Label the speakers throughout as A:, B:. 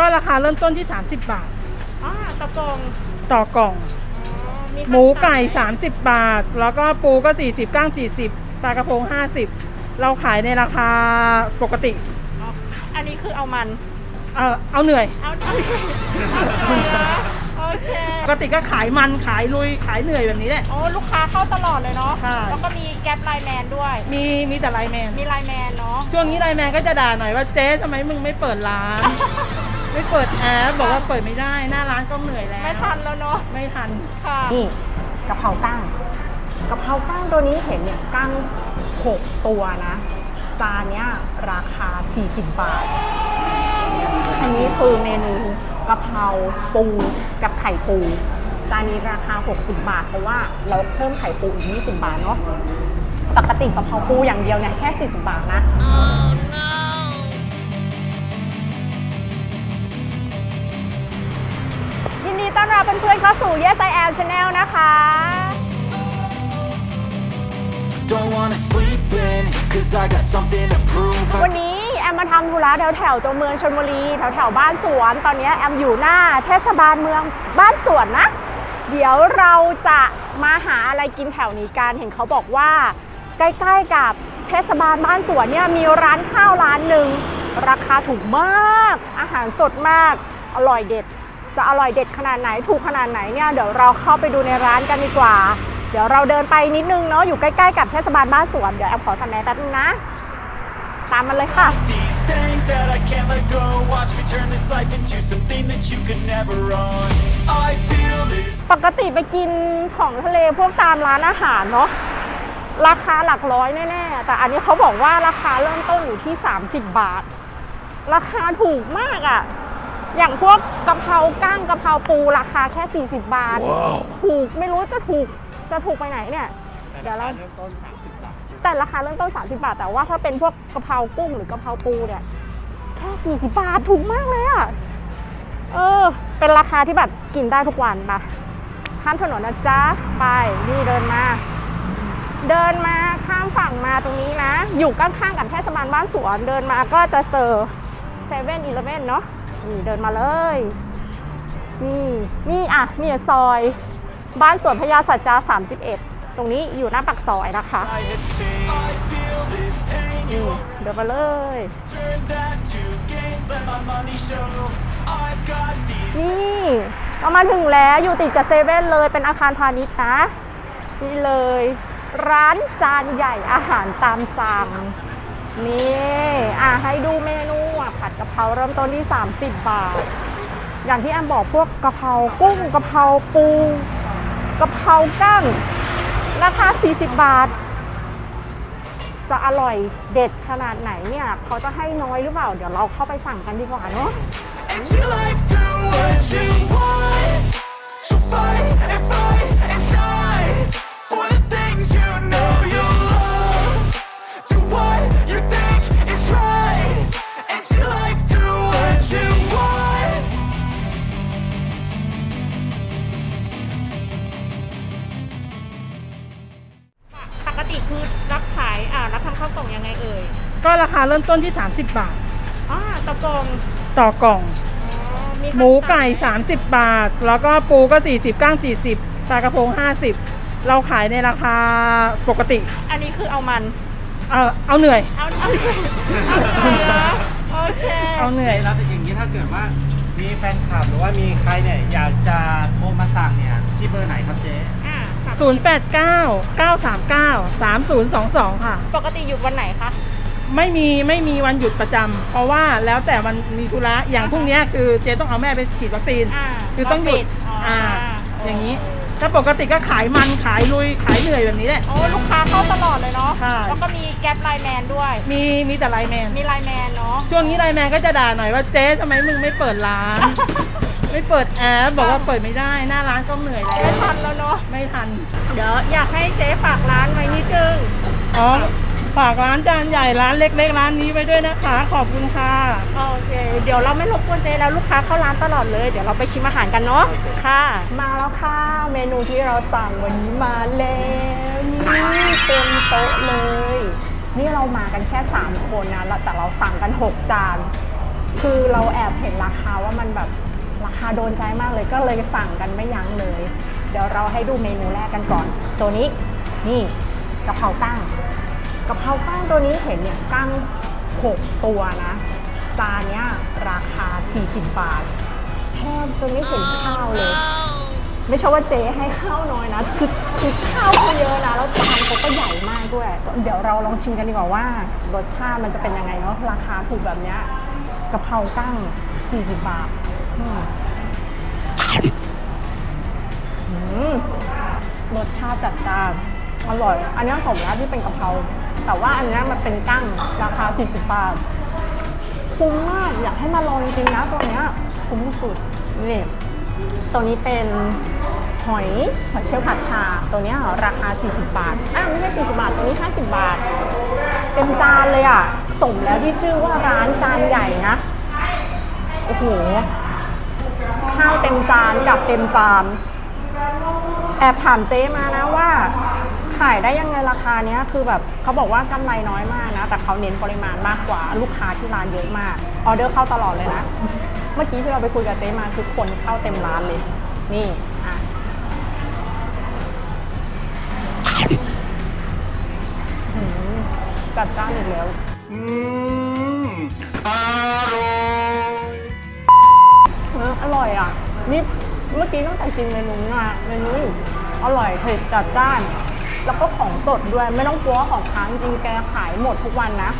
A: ก็ราคาเริ่มต้นที่ 30 บาท
B: อ่าตะกง
A: ต่อกล่อง
B: อ๋อ
A: หมูไก่30 บาท แล้วก็ปูก็ 40ก้าง40ปลากระพง 50 เราขายในราคาปกติ
B: อ๋ออันนี้คือเอามัน
A: เออเอาเหนื่อย
B: เอาเอาเอาเอาโอเค
A: ปกติก็ขายมันขายลุยขายเหนื่อยแบบนี้แหละ
B: โอ้ลูกค้าเข้าตลอดเลยเนาะ
A: ค่ะ
B: แล้วก็มีแก๊ปไลน์แมนด้วย
A: มีมีแต่ไลน์แมน
B: มีไลน์แมนเนาะ
A: ช่วงนี้ไลน์แมนก็จะด่าหน่อยว่าเจ๊ทำไมมึงไม่เปิดร้าน ไม่เปิดแอปบอกว่าเปิดไม่ได้หน้าร้านก็เหนื่อยแล้ว
B: ไม่ทันแล้วเนาะ
A: ไม่ทัน
B: ค่ะ
C: นี่กะเพรากั้งกะเพรากั้งตัวนี้เห็นเนี่ยกั้ง6ตัวนะจานเนี้ยราคา 40 บาท อันนี้คือเมนูกะเพราปูกับไข่ปูจานนี้ราคา 60 บาทเพราะว่าเราเพิ่มไข่ปูอีก 20 บาทเนาะปกติกะเพราปูอย่างเดียวเนี่ยแค่ 40 บาทนะยิน เพื่อนๆเข้าสู่ Yes I Am Channel นะคะ
D: Don't wanna sleep in, cause I got something to prove.
C: วันนี้แอมมาทำธุระแถวแถวๆตัวเมืองชลบุรีแถวแถวๆบ้านสวน ตอนนี้แอมอยู่หน้าเทศบาลเมืองบ้านสวนนะ เดี๋ยวเราจะมาหาอะไรกินแถวนี้กันเห็นเขาบอกว่า ใกล้ๆกับเทศบาลบ้านสวนเนี่ยมีร้านข้าวร้านหนึ่งราคาถูกมาก อาหารสดมาก อร่อยเด็ด จะอร่อยเด็ดขนาดไหนถูกขนาดไหนเนี่ยเดี๋ยวเราเข้าไปดูในร้านกันดีกว่า เดี๋ยวเราเดินไปนิดนึงเนาะอยู่ใกล้ๆกับเทศบาลบ้านสวนเดี๋ยวแอมขอสแนแป๊บนึงนะ ตามมันเลยค่ะ
D: These things that I can't let go. Watch me turn this life into something that you could never own. I feel this.
C: ปกติไปกินของทะเลพวกตามร้านอาหารเนาะราคาหลักร้อยแน่ๆ แต่อันนี้เขาบอกว่าราคาเริ่มต้นอยู่ที่ 30 บาท ราคาถูกมากอะ่ะ อย่างพวกกะเพราก้างกะเพราปูราคาแค่ 40 บาท ถูกไม่รู้จะถูกจะถูกไปไหนเนี่ย เดี๋ยวเราแต่ราคาเริ่มต้น 30 บาท แต่ว่าถ้าเป็นพวกกะเพรากุ้งหรือกะเพราปูเนี่ยแค่ 40 บาทถูกมากเลยอะ่ะ เออ เป็นราคาที่แบบกินได้ทุกวันปะข้ามถนนนะจ๊ะ ไป นี่เดินมา เดินมาข้ามฝั่งมาตรงนี้นะ อยู่ข้างๆกับเทศบาลบ้านสวน เดินมาก็จะเจอเซเว่นอีเลเว่นเนาะ นี่เดินมาเลย นี่นี่อะนี่ซอย บ้านสวนพญาสัจจา31 ตรงนี้อยู่หน้าปากซอยนะคะนี่เดินมาเลยนี่เรามาถึงแล้วอยู่ติดกับเซเว่นเลยเป็นอาคารพาณิชย์นะ นี่เลย ร้านจานใหญ่อาหารตามสั่ง นี่อะให้ดูเมนูอะผัดกะเพราเริ่มต้นที่ 30 บาท อย่างที่แอมบอกพวกกะเพรากุ้งกะเพราปูกะเพรากั้งราคา 40 บาท จะอร่อยเด็ดขนาดไหนเนี่ย เขาจะให้น้อยหรือเปล่า เดี๋ยวเราเข้าไปสั่งกันดีกว่าเนาะ
D: It's your life, do what you want. So fight and fight
B: คือรับขายอ่ารับทำข้าวกล่องยังไงเอ่ย
A: ก็ราคาเริ่มต้นที่ 30 บาท
B: อ่าตะกง
A: ต่อกล่อง
B: อ๋อ
A: หมูไก่30 บาท แล้วก็ปูก็ 40ก้าง40ปลากระพง 50 เราขายในราคาปกติ
B: อันนี้คือเอามัน
A: เออเอาเหนื่อย
B: เอาเอาเอาเหรอโอเค
A: เอาเหนื่อย
E: แล้วอย่างนี้ถ้าเกิดว่ามีแฟนคลับหรือว่ามีใครเนี่ยอยากจะโทรมาสั่งเนี่ยที่เบอร์ไหนครับเจ๊
B: อ่าครับ
A: 089 939 3022 ค่ะ
B: ปกติหยุดวันไหนคะ
A: ไม่มีไม่มีวันหยุดประจำเพราะว่าแล้วแต่มันมีธุระอย่างพรุ่งเนี้ยคือเจ๊ต้องเอาแม่ไปฉีดวัคซีน
B: อ่า
A: คือต้องหยุด
B: ปิอ๋ออ่
A: อ่า
B: โอ
A: ย่างนี้ ถ้าปกติก็ขายมันขายลุยขายเหนื่อยแบบนี้แหละ
B: โอ้ลูกค้าเข้าตลอดเลยเนาะ
A: ค่ะ
B: แล้วก็มีแก๊ปไลน์แมนด้วย
A: มีมีแต่ไลน์แมน
B: มีไลน์แมนเนาะ
A: ช่วงนี้ไลน์แมนก็จะด่าหน่อยว่าเจ๊ทำไมมึงไม่เปิดร้าน ไม่เปิดแอปบอกว่าเปิดไม่ได้หน้าร้านก็เหนื่อยแล้ว
B: ไม่ทันแล้วเนาะ
A: ไม่ทัน
B: เดี๋ยวอยากให้เจ๊ฝากร้านไว้นิดนึง
A: อ๋อฝากร้านจานใหญ่ร้านเล็กๆร้านนี้ไว้ด้วยนะคะ ขอบคุณค่ะ
B: โอเค เดี๋ยวเราไม่รบกวนเจ๊แล้วลูกค้าเข้าร้านตลอดเลย เดี๋ยวเราไปชิมอาหารกันเนาะค่ะ
C: มาแล้วค่ะ เมนูที่เราสั่งวันนี้มาแล้วนี่เต็มโต๊ะเลย นี่เรามากันแค่ 3 คนนะแล้วแต่เราสั่งกัน 6 จาน คือเราแอบเห็นราคาว่ามันแบบ ราคาโดนใจมากเลยก็เลยสั่งกันไม่ยั้งเลย เดี๋ยวเราให้ดูเมนูแรกกันก่อน ตัวนี้นี่กะเพราตั้งกะเพราตั้งตัวนี้เห็นเนี่ยตั้ง 6 ตัวนะจานเนี้ยราคา 40 บาทแทบจะไม่เห็นข้าวเลย ไม่ใช่ว่าเจ๊ให้ข้าวน้อยนะคือคือข้าวเขาเยอะนะแล้วจานเขาก็ใหญ่มากด้วย เดี๋ยวเราลองชิมกันดีกว่าว่ารสชาติมันจะเป็นยังไงเนาะราคาถูกแบบเนี้ยกะเพราตั้ง 40 บาท รสชาติจัดจ้านอร่อย อันนี้สมแล้วที่เป็นกะเพรา แต่ว่าอันนี้มันเป็นกั้งราคา 40 บาท คุ้มมาก อยากให้มาลองจริงๆนะตัวเนี้ยคุ้มสุดนี่ตัวนี้เป็นหอยหอยเชลล์ผัดชา ตัวเนี้ยราคา 40 บาทอะไม่ใช่40 บาท ตัวนี้ 50 บาทเต็มจานเลยอะ สมแล้วที่ชื่อว่าร้านจานใหญ่นะ โอ้โห ข้าวเต็มจานกับเต็มจาน แอบถามเจ๊มานะว่า ขายได้ยังไงราคาเนี้ยคือแบบเขาบอกว่ากำไรน้อยมากนะ แต่เขาเน้นปริมาณมากกว่าลูกค้าที่ร้านเยอะมาก ออเดอร์เข้าตลอดเลยนะ เมื่อกี้ที่เราไปคุยกับเจ๊มาคือคนเข้าเต็มร้านเลย นี่อะจัดจ้านอีกแล้ว
D: อืมอร่อย
C: เออร่อยอะ นี่เมื่อกี้ตั้งแต่กินเมนูนี้มาเมนูนี้อร่อยเผ็ดจัดจ้าน แล้วก็ของสดด้วยไม่ต้องกลัวว่าของค้างจริงแกขายหมดทุกวันนะ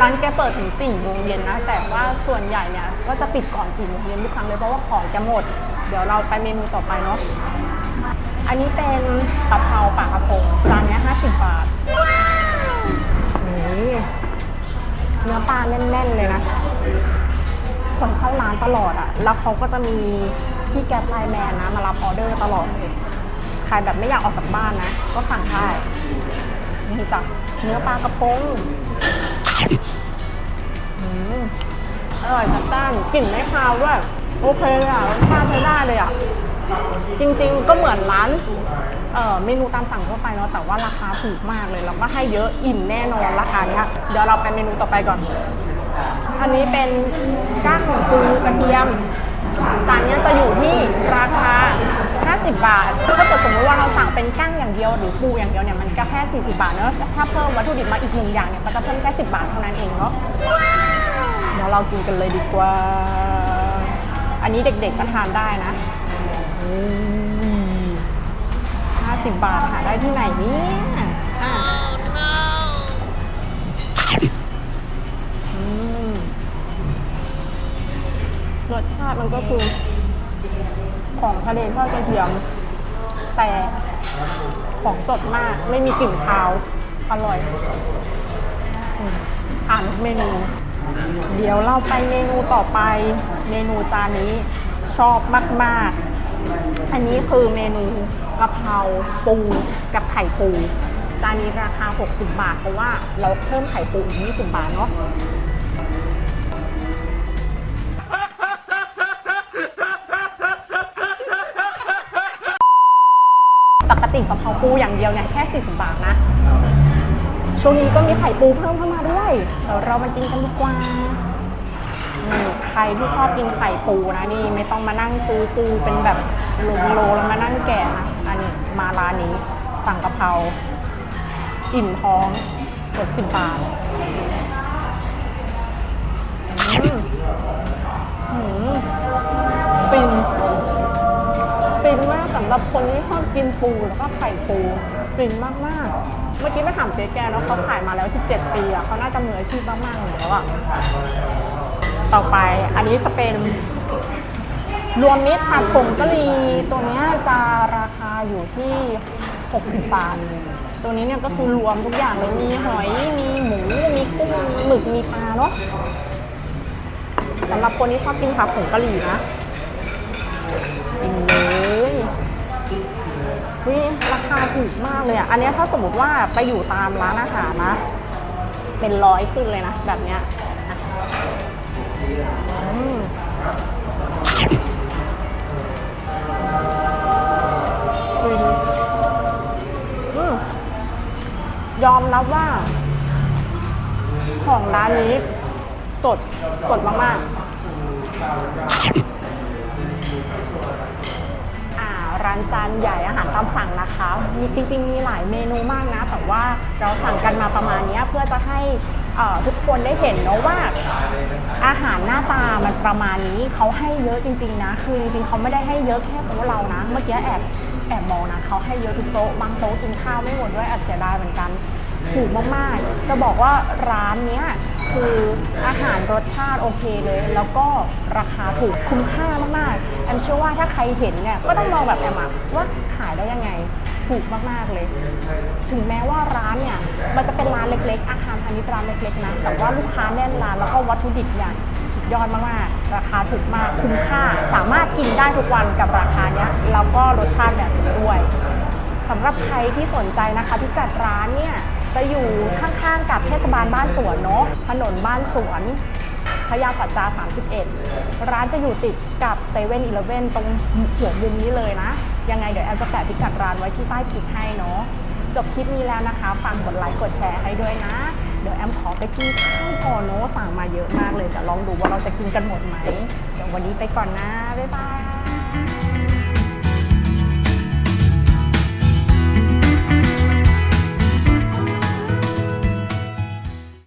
C: ร้านแกเปิดถึง4โมงเย็นนะ แต่ว่าส่วนใหญ่เนี่ยก็จะปิดก่อน4โมงเย็นทุกครั้งเลยเพราะว่าของจะหมด เดี๋ยวเราไปเมนูต่อไปเนาะ อันนี้เป็นกะเพราปลากระพงจานนี้ย50บาทนี่เนื้อปลาแน่นๆเลยนะ คนเข้าร้านตลอดอะแล้วเขาก็จะมีพี่แก๊ปไลน์แมนนะ มารับออเดอร์ตลอดเลยใครแบบไม่อยากออกจากบ้านนะ ก็สั่งได้นี่จ้ะเนื้อปลากระพงอร่อยจัดจ้านกลิ่นไม่คาวด้วย โอเคเลยอะรสชาติใช้ได้เลยอะจริงๆก็เหมือนร้านเอ่อเมนูตามสั่งทั่วไปเนาะแต่ว่าราคาถูกมากเลย แล้วก็ให้เยอะอิ่มแน่นอนราคาเนี้ยเดี๋ยวเราไปเมนูต่อไปก่อน อันนี้เป็นก้างปูกระเทียม จานนี้จะอยู่ที่ราคา 50 บาท ถ้าเกิดสมมติว่าเราสั่งเป็นก้างอย่างเดียวหรือปูอย่างเดียวเนี่ยมันก็แค่ 40 บาทเนอะถ้าเพิ่มวัตถุดิบมาอีกหนึ่งอย่างเนี่ยก็จะเพิ่มแค่ 10 บาทเท่านั้นเองเนาะเดี๋ยวเรากินกันเลยดีกว่า อันนี้เด็กๆก็ทานได้นะ50 บาทหาได้ที่ไหนเนี่ย รสชาติมันก็คือของทะเลทอดกระเทียม แต่ของสดมากไม่มีกลิ่นคาว อร่อยอ่านเมนู เดี๋ยวเราไปเมนูต่อไป เมนูจานนี้ชอบมากๆ อันนี้คือเมนูกะเพราปูกับไข่ปูจานนี้ราคา 60 บาทเพราะว่าเราเพิ่มไข่ปูอีก20 บาทเนาะ ปกติกะเพราปูอย่างเดียวเนี่ยแค่ 40 บาทนะ ช่วงนี้ก็มีไข่ปูเพิ่มเข้ามาด้วยเดี๋ยวเรามากินกันดีกว่านี่ใครที่ชอบกินไข่ปูนะนี่ไม่ต้องมานั่งซื้อปูเป็นแบบโลโลๆแล้วมานั่งแกะนะอันนี้มาร้านนี้สั่งกะเพราอิ่มท้อง60บาท อืม หรับคนที่ชอบกินปูแล้วก็ไข่ปูฟินมากๆ เมื่อกี้ไปถามเจ๊แกแล้วเขาขายมาแล้ว 17 ปีอะเขาน่าจะมืออาชีพมากๆอยู่แล้วอะต่อไปอันนี้จะเป็นรวมมิตรผัดผงกะหรี่ตัวนี้จะราคาอยู่ที่ 60 บาท ตัวนี้เนี่ยก็คือรวมทุกอย่างเลย มีหอย มีหมู มีกุ้ง มีหมึก มีปลาเนาะสำหรับคนที่ชอบกินผัดผงกะหรี่นะ ราคาถูกมากเลยอะ อันนี้ถ้าสมมติว่าไปอยู่ตามร้านอาหารนะ เป็นร้อยขึ้นเลยนะ แบบเนี้ยอมฟินอืมยอมรับว่า ของร้านนี้สดสดมากๆอ่าร้านจานใหญ่อาหารามสั่งนะคะ มีจริง ๆ มีหลายเมนูมากนะ แต่ว่าเราสั่งกันมาประมาณนี้เพื่อจะให้ทุกคนได้เห็นเนอะว่า อาหารหน้าตามันประมาณนี้เขาให้เยอะจริง ๆ นะ คือจริงๆเขาไม่ได้ให้เยอะแค่โต๊ะเรานะ เมื่อกี้แอบแอบมองนะเขาให้เยอะทุกโต๊ะบางโต๊ะกินข้าวไม่หมดด้วยแอบเสียดายเหมือนกัน ถูกมากๆ จะบอกว่าร้านเนี้ยคืออาหารรสชาติโอเคเลย แล้วก็ราคาถูกคุ้มค่ามากๆแอมเชื่อว่าถ้าใครเห็นเนี่ยก็ต้องมองแบบแอมอะว่าขายได้ยังไงถูกมากๆเลย ถึงแม้ว่าร้านเนี่ยมันจะเป็นร้านเล็กๆ อาคารพาณิชย์ร้านเล็กๆนะแต่ว่าลูกค้าแน่นร้านแล้วก็วัตถุดิบอย่างสุดยอดมากๆ ราคาถูกมากคุ้มค่า สามารถกินได้ทุกวันกับราคาเนี้ยแล้วก็รสชาติแบบนี้ด้วยสำหรับใครที่สนใจนะคะพิกัดร้านเนี่ย จะอยู่ข้างๆกับเทศบาลบ้านสวนเนาะถนนบ้านสวนพญาสัจจา 31 ร้านจะอยู่ติดกับเซเว่นอีเลฟเว่นตรงหัวมุมนี้เลยนะ ยังไงเดี๋ยวแอมจะแปะพิกัดร้านไว้ที่ใต้คลิปให้เนาะ จบคลิปนี้แล้วนะคะฝากกดไลค์กดแชร์ให้ด้วยนะ เดี๋ยวแอมขอไปกินข้าวก่อนเนาะสั่งมาเยอะมากเลยแต่ลองดูว่าเราจะกินกันหมดไหม เดี๋ยววันนี้ไปก่อนนะ บ๊ายบาย